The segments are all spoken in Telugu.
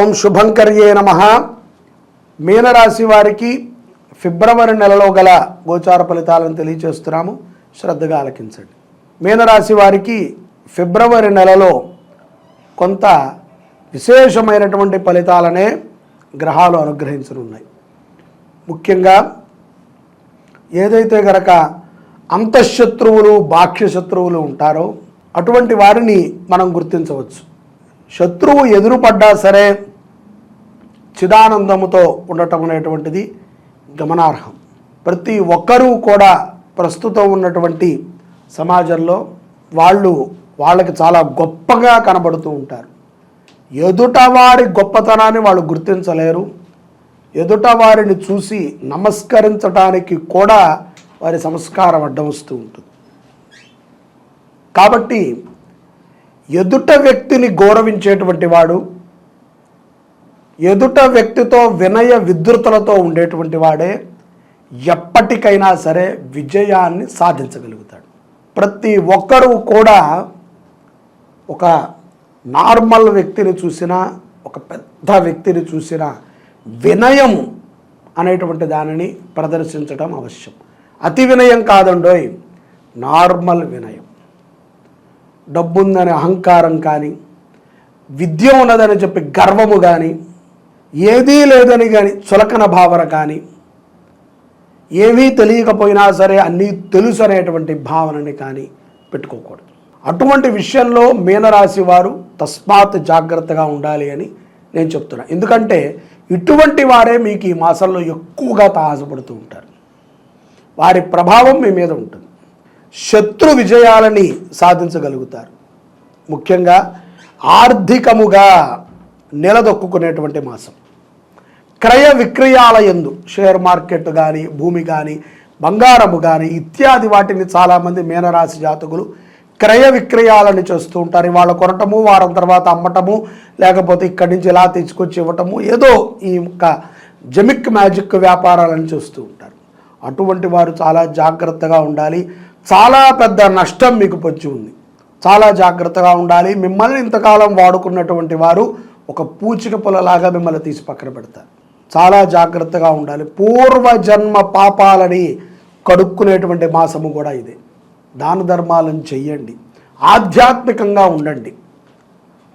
ఓం శుభంకర్యే నమ. మీనరాశి వారికి ఫిబ్రవరి నెలలో గల గోచార ఫలితాలను తెలియచేస్తున్నాము. శ్రద్ధగా ఆలకించండి. మీనరాశి వారికి ఫిబ్రవరి నెలలో కొంత విశేషమైనటువంటి ఫలితాలనే గ్రహాలు అనుగ్రహించనున్నాయి. ముఖ్యంగా ఏదైతే గనక అంతఃశత్రువులు బాహ్య శత్రువులు ఉంటారో అటువంటి వారిని మనం గుర్తించవచ్చు. శత్రువు ఎదురుపడ్డా సరే చిదానందముతో ఉండటం అనేటువంటిది గమనార్హం. ప్రతి ఒక్కరూ కూడా ప్రస్తుతం ఉన్నటువంటి సమాజంలో వాళ్ళు వాళ్ళకి చాలా గొప్పగా కనబడుతూ ఉంటారు. ఎదుటవారి గొప్పతనాన్ని వాళ్ళు గుర్తించలేరు. ఎదుట వారిని చూసి నమస్కరించడానికి కూడా వారి సంస్కారం అడ్డం వస్తూ ఉంటుంది. కాబట్టి ఎదుట వ్యక్తిని గౌరవించేటువంటి వాడు ఎదుట వ్యక్తితో వినయ విద్రుతలతో ఉండేటువంటి వాడే ఎప్పటికైనా సరే విజయాన్ని సాధించగలుగుతాడు. ప్రతి ఒక్కరూ కూడా ఒక నార్మల్ వ్యక్తిని చూసినా ఒక పెద్ద వ్యక్తిని చూసినా వినయం అనేటువంటి దానిని ప్రదర్శించడం అవశ్యం. అతి వినయం కాదండోయ్ నార్మల్ వినయం. డబ్బుందనే అహంకారం కానీ విద్య ఉన్నదని చెప్పి గర్వము కానీ ఏదీ లేదని కానీ చులకన భావన కానీ ఏమీ తెలియకపోయినా సరే అన్నీ తెలుసు అనేటువంటి భావనని కానీ పెట్టుకోకూడదు. అటువంటి విషయంలో మీనరాశి వారు తస్మాత్ జాగ్రత్తగా ఉండాలి అని నేను చెప్తున్నా. ఎందుకంటే ఇటువంటి వారే మీకు ఈ మాసంలో ఎక్కువగా తాహసపడుతూ ఉంటారు. వారి ప్రభావం మీ మీద ఉంటుంది. శత్రు విజయాలని సాధించగలుగుతారు. ముఖ్యంగా ఆర్థికముగా నిలదొక్కునేటువంటి మాసం. క్రయ విక్రయాల ఎందు షేర్ మార్కెట్ కానీ భూమి కానీ బంగారము కానీ ఇత్యాది వాటిని చాలామంది మీనరాశి జాతకులు క్రయ విక్రయాలను చేస్తూ ఉంటారు. వాళ్ళ కొనటము వారం తర్వాత అమ్మటము లేకపోతే ఇక్కడి నుంచి ఇలా తెచ్చుకొచ్చి ఇవ్వటము ఏదో ఈ యొక్క జమిక్ మ్యాజిక్ వ్యాపారాలను చేస్తూ ఉంటారు. అటువంటి వారు చాలా జాగ్రత్తగా ఉండాలి. చాలా పెద్ద నష్టం మీకు పొచ్చి ఉంది. చాలా జాగ్రత్తగా ఉండాలి. మిమ్మల్ని ఇంతకాలం వాడుకున్నటువంటి వారు ఒక పూచిక పొలలాగా మిమ్మల్ని తీసి పక్కన పెడతారు. చాలా జాగ్రత్తగా ఉండాలి. పూర్వజన్మ పాపాలని కడుక్కునేటువంటి మాసము కూడా ఇదే. దాన ధర్మాలను చెయ్యండి. ఆధ్యాత్మికంగా ఉండండి.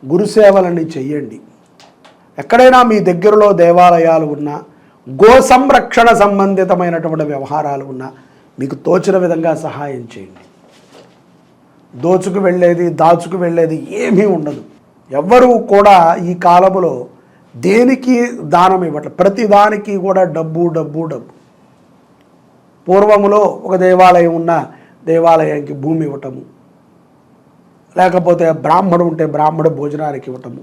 గురుసేవలని చెయ్యండి. ఎక్కడైనా మీ దగ్గరలో దేవాలయాలు ఉన్నా గో సంరక్షణ సంబంధితమైనటువంటి వ్యవహారాలు ఉన్నా మీకు తోచిన విధంగా సహాయం చేయండి. దోచుకు వెళ్ళేది దాచుకు వెళ్ళేది ఏమీ ఉండదు. ఎవ్వరూ కూడా ఈ కాలంలో దేనికి దానం ఇవ్వట్లేదు ప్రతి దానికి కూడా డబ్బు డబ్బు డబ్బు. పూర్వములో ఒక దేవాలయం ఉన్న దేవాలయానికి భూమి ఇవ్వటము. లేకపోతే బ్రాహ్మడు ఉంటే బ్రాహ్మణ భోజనానికి ఇవ్వటము.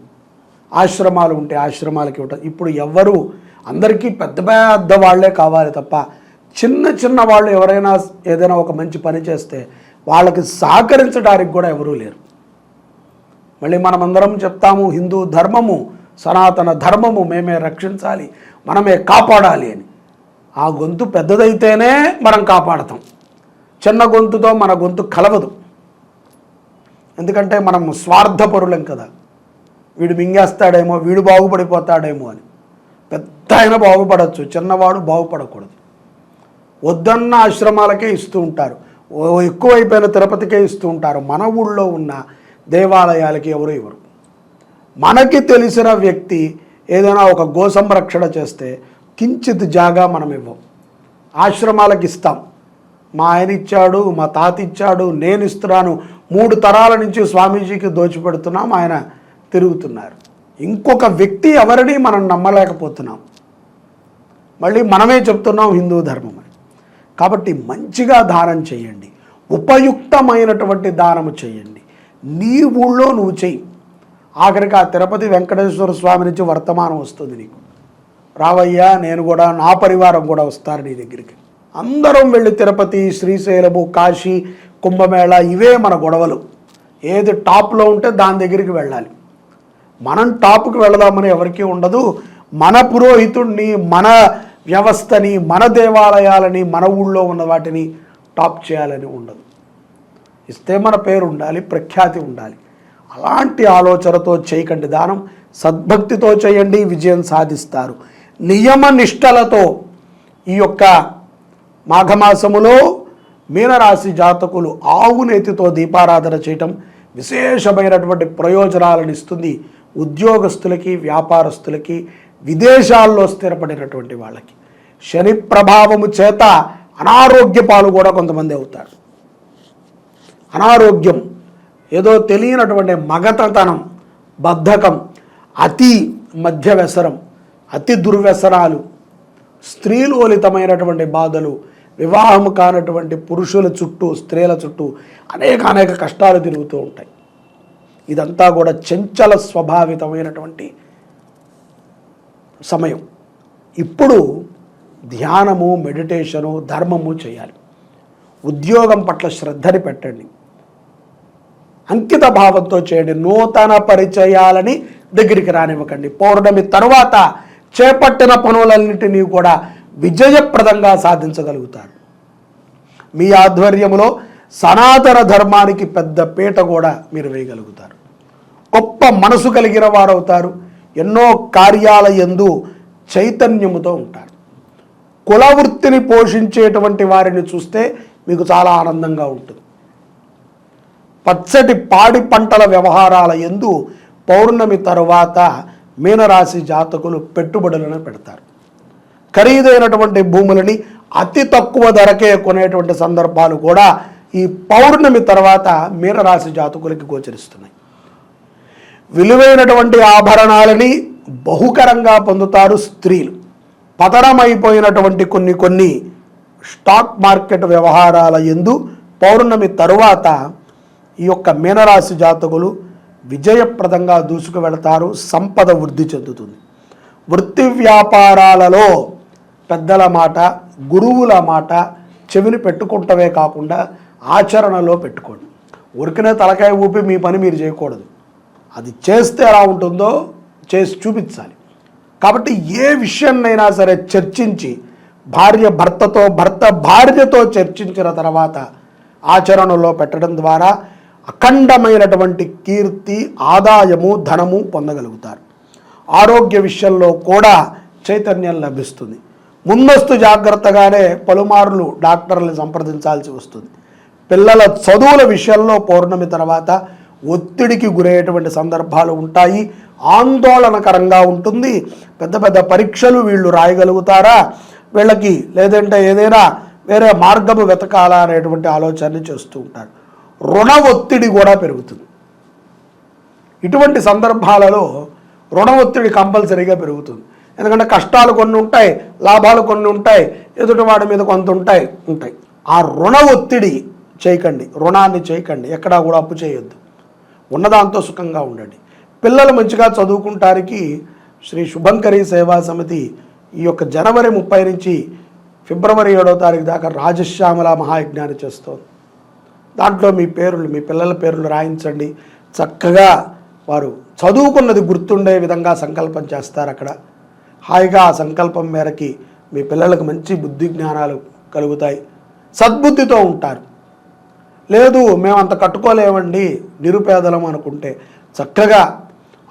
ఆశ్రమాలు ఉంటే ఆశ్రమాలకి ఇవ్వటం. ఇప్పుడు ఎవ్వరు అందరికీ పెద్ద పెద్ద వాళ్ళే కావాలి తప్ప చిన్న చిన్న వాళ్ళు ఎవరైనా ఏదైనా ఒక మంచి పని చేస్తే వాళ్ళకి సహకరించడానికి కూడా ఎవరూ లేరు. మళ్ళీ మనమందరం చెప్తాము హిందూ ధర్మము సనాతన ధర్మము మేమే రక్షించాలి మనమే కాపాడాలి అని. ఆ గొంతు పెద్దదైతేనే మనం కాపాడతాం. చిన్న గొంతుతో మన గొంతు కలవదు. ఎందుకంటే మనం స్వార్థపరులం కదా. వీడు మింగేస్తాడేమో వీడు బాగుపడిపోతాడేమో అని. పెద్ద ఆయన బాగుపడచ్చు చిన్నవాడు బాగుపడకూడదు. వద్దన్న ఆశ్రమాలకే ఇస్తూ ఉంటారు. ఓ ఎక్కువైపోయిన తిరుపతికే ఇస్తూ ఉంటారు. మన ఊళ్ళో ఉన్న దేవాలయాలకి ఎవరు ఇవ్వరు. మనకి తెలిసిన వ్యక్తి ఏదైనా ఒక గో సంరక్షణ చేస్తే కించిత్ జాగా మనం ఇవ్వం. ఆశ్రమాలకు ఇస్తాం. మా ఆయన ఇచ్చాడు మా తాత ఇచ్చాడు నేను ఇస్తున్నాను. మూడు తరాల నుంచి స్వామీజీకి దోచిపెడుతున్నాం ఆయన తిరుగుతున్నారు. ఇంకొక వ్యక్తి ఎవరిని మనం నమ్మలేకపోతున్నాం. మళ్ళీ మనమే చెప్తున్నాం హిందూ ధర్మం కాబట్టి మంచిగా దానం చేయండి. ఉపయుక్తమైనటువంటి దానము చేయండి. నీ ఊళ్ళో నువ్వు చెయ్యి ఆఖరికి ఆ తిరుపతి వెంకటేశ్వర స్వామి నుంచి వర్తమానం వస్తుంది నీకు. రావయ్యా నేను కూడా నా పరివారం కూడా వస్తారు నీ దగ్గరికి. అందరం వెళ్ళి తిరుపతి శ్రీశైలము కాశీ కుంభమేళ ఇవే మన గొడవలు. ఏది టాప్లో ఉంటే దాని దగ్గరికి వెళ్ళాలి. మనం టాప్కి వెళదామని ఎవరికీ ఉండదు. మన పురోహితుడిని మన వ్యవస్థని మన దేవాలయాలని మన ఊళ్ళో ఉన్న వాటిని టాప్ చేయాలని ఉండదు. ఇస్తే మన పేరు ఉండాలి ప్రఖ్యాతి ఉండాలి. అలాంటి ఆలోచనతో చేయకండి దానం సద్భక్తితో చేయండి విజయం సాధిస్తారు. నియమ నిష్టలతో ఈ యొక్క మాఘమాసములో మీనరాశి జాతకులు ఆవునేతితో దీపారాధన చేయటం విశేషమైనటువంటి ప్రయోజనాలను ఇస్తుంది. ఉద్యోగస్తులకి వ్యాపారస్తులకి విదేశాల్లో స్థిరపడినటువంటి వాళ్ళకి. శని ప్రభావము చేత అనారోగ్య పాలు కూడా కొంతమంది అవుతారు. అనారోగ్యం ఏదో తెలియనటువంటి మగతతనం బద్ధకం అతి మధ్య వ్యసనం అతి దుర్వ్యసనాలు స్త్రీలోలితమైనటువంటి బాధలు వివాహం కానటువంటి పురుషుల చుట్టూ స్త్రీల చుట్టూ అనేక అనేక కష్టాలు తిరుగుతూ ఉంటాయి. ఇదంతా కూడా చంచల స్వభావితమైనటువంటి సమయం. ఇప్పుడు ధ్యానము మెడిటేషను ధర్మము చేయాలి. ఉద్యోగం పట్ల శ్రద్ధని పెట్టండి. అంకిత భావంతో చేయండి. నూతన పరిచయాలని దగ్గరికి రానివ్వకండి. పౌర్ణమి తరువాత చేపట్టిన పనులన్నింటినీ కూడా విజయప్రదంగా సాధించగలుగుతారు. మీ ఆధ్వర్యంలో సనాతన ధర్మానికి పెద్ద పీట కూడా మీరు వేయగలుగుతారు. గొప్ప మనసు కలిగిన వారవుతారు. ఎన్నో కార్యాలయందు చైతన్యముతో ఉంటారు. కుల వృత్తిని పోషించేటువంటి వారిని చూస్తే మీకు చాలా ఆనందంగా ఉంటుంది. పచ్చటి పాడి పంటల వ్యవహారాల ఎందు పౌర్ణమి తరువాత మీనరాశి జాతకులు పెట్టుబడులను పెడతారు. ఖరీదైనటువంటి భూములని అతి తక్కువ ధరకే కొనేటువంటి సందర్భాలు కూడా ఈ పౌర్ణమి తర్వాత మీనరాశి జాతకులకి గోచరిస్తున్నాయి. విలువైనటువంటి ఆభరణాలని బహుకరంగా పొందుతారు స్త్రీలు. పతనమైపోయినటువంటి కొన్ని కొన్ని స్టాక్ మార్కెట్ వ్యవహారాల ఎందు పౌర్ణమి తరువాత ఈ యొక్క మీనరాశి జాతకులు విజయప్రదంగా దూసుకు వెళతారు సంపద వృద్ధి చెందుతుంది. వృత్తి వ్యాపారాలలో పెద్దల మాట గురువుల మాట చెవిని పెట్టుకుంటవే కాకుండా ఆచరణలో పెట్టుకోండి. ఉరికినే తలకాయ ఊపి మీ పని మీరు చేయకూడదు. అది చేస్తే ఎలా ఉంటుందో చేసి చూపించాలి. కాబట్టి ఏ విషయాన్నైనా సరే చర్చించి భార్య భర్తతో భర్త భార్యతో చర్చించిన తర్వాత ఆచరణలో పెట్టడం ద్వారా అఖండమైనటువంటి కీర్తి ఆదాయము ధనము పొందగలుగుతారు. ఆరోగ్య విషయంలో కూడా చైతన్యం లభిస్తుంది. ముందస్తు జాగ్రత్తగానే పలుమార్లు డాక్టర్లను సంప్రదించాల్సి వస్తుంది. పిల్లల చదువుల విషయంలో పౌర్ణమి తర్వాత ఒత్తిడికి గురయ్యేటువంటి సందర్భాలు ఉంటాయి. ఆందోళనకరంగా ఉంటుంది. పెద్ద పెద్ద పరీక్షలు వీళ్ళు రాయగలుగుతారా? వీళ్ళకి లేదంటే ఏదైనా వేరే మార్గము వెతకాలా అనేటువంటి ఆలోచనని చేస్తూ ఉంటారు. రుణ ఒత్తిడి కూడా పెరుగుతుంది. ఇటువంటి సందర్భాలలో రుణ ఒత్తిడి కంపల్సరీగా పెరుగుతుంది. ఎందుకంటే కష్టాలు కొన్ని ఉంటాయి లాభాలు కొన్ని ఉంటాయి ఎదుటి వాడి మీద కొంత ఉంటాయి ఉంటాయి. ఆ రుణ ఒత్తిడి చేయకండి. రుణాన్ని చేయకండి. ఎక్కడా కూడా అప్పు చేయొద్దు. ఉన్నదాంతో సుఖంగా ఉండండి. పిల్లలు మంచిగా చదువుకుంటానికి శ్రీ శుభంకరి సేవా సమితి ఈ యొక్క జనవరి ముప్పై నుంచి ఫిబ్రవరి ఏడో తారీఖు దాకా రాజశ్యామల మహాయజ్ఞాన్ని చేస్తోంది. దాంట్లో మీ పేర్లు మీ పిల్లల పేర్లు రాయించండి. చక్కగా వారు చదువుకున్నది గుర్తుండే విధంగా సంకల్పం చేస్తారు అక్కడ. హాయిగా ఆ సంకల్పం మేరకి మీ పిల్లలకు మంచి బుద్ధి జ్ఞానాలు కలుగుతాయి. సద్బుద్ధితో ఉంటారు. లేదు మేము అంత కట్టుకోలేమండి. నిరుపేదలం అనుకుంటే చక్కగా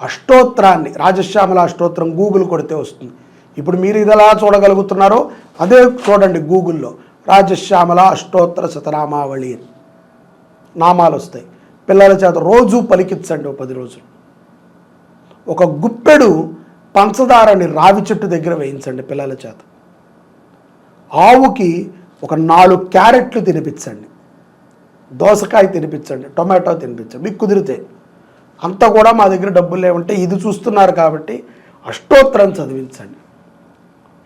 అష్టోత్తరాన్ని రాజశ్యామల అష్టోత్తరం గూగుల్ కొడితే వస్తుంది. ఇప్పుడు మీరు ఇది ఎలా చూడగలుగుతున్నారో అదే చూడండి గూగుల్లో రాజశ్యామల అష్టోత్తర శతనామావళి అని. నామాలు వస్తాయి. పిల్లల చేత రోజు పలికించండి ఓ పది రోజులు. ఒక గుప్పెడు పంచదారని రావి చెట్టు దగ్గర వేయించండి పిల్లల చేత. ఆవుకి ఒక నాలుగు క్యారెట్లు తినిపించండి. దోసకాయ తినిపించండి టొమాటో తినిపించండి మీకు కుదిరితే. అంతా కూడా మా దగ్గర డబ్బులు లేవంటే ఇది చూస్తున్నారు కాబట్టి అష్టోత్తరం చదివించండి.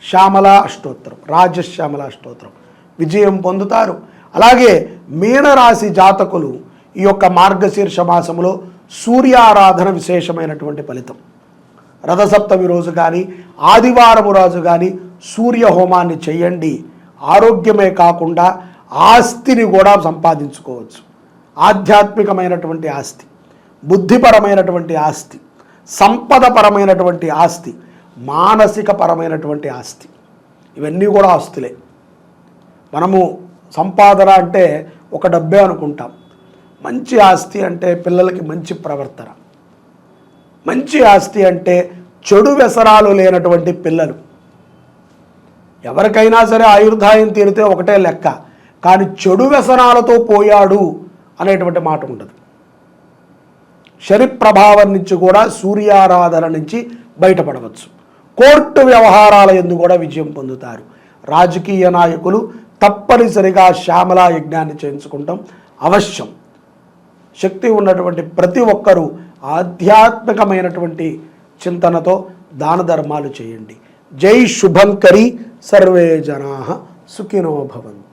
శ్యామల అష్టోత్తరం రాజశ్యామల అష్టోత్తరం. విజయం పొందుతారు. అలాగే మీనరాశి జాతకులు ఈ యొక్క మార్గశీర్ష మాసంలో సూర్యారాధన విశేషమైనటువంటి ఫలితం. రథసప్తమి రోజు కానీ ఆదివారము రోజు కానీ సూర్య హోమాన్ని చేయండి. ఆరోగ్యమే కాకుండా ఆస్తిని కూడా సంపాదించుకోవచ్చు. ఆధ్యాత్మికమైనటువంటి ఆస్తి బుద్ధిపరమైనటువంటి ఆస్తి సంపదపరమైనటువంటి ఆస్తి మానసిక పరమైనటువంటి ఆస్తి. ఇవన్నీ కూడా ఆస్తులే. మనము సంపాదన అంటే ఒక డబ్బే అనుకుంటాం. మంచి ఆస్తి అంటే పిల్లలకి మంచి ప్రవర్తన. మంచి ఆస్తి అంటే చెడు వ్యసనాలు లేనటువంటి పిల్లలు. ఎవరికైనా సరే ఆయుర్దాయం తీరితే ఒకటే లెక్క. కానీ చెడు వ్యసనాలతో పోయాడు అనేటువంటి మాట ఉండదు. శని ప్రభావం నుంచి కూడా సూర్యారాధన నుంచి బయటపడవచ్చు. కోర్టు వ్యవహారాల ఎందు కూడా విజయం పొందుతారు. రాజకీయ నాయకులు తప్పనిసరిగా శ్యామలా యజ్ఞాన్ని చేయించుకుంటాం. అవశ్యం. శక్తి ఉన్నటువంటి ప్రతి ఒక్కరూ ఆధ్యాత్మికమైనటువంటి చింతనతో దాన ధర్మాలు చేయండి. జై శుభంకరి. సర్వే జనా సుఖినో భవంతు.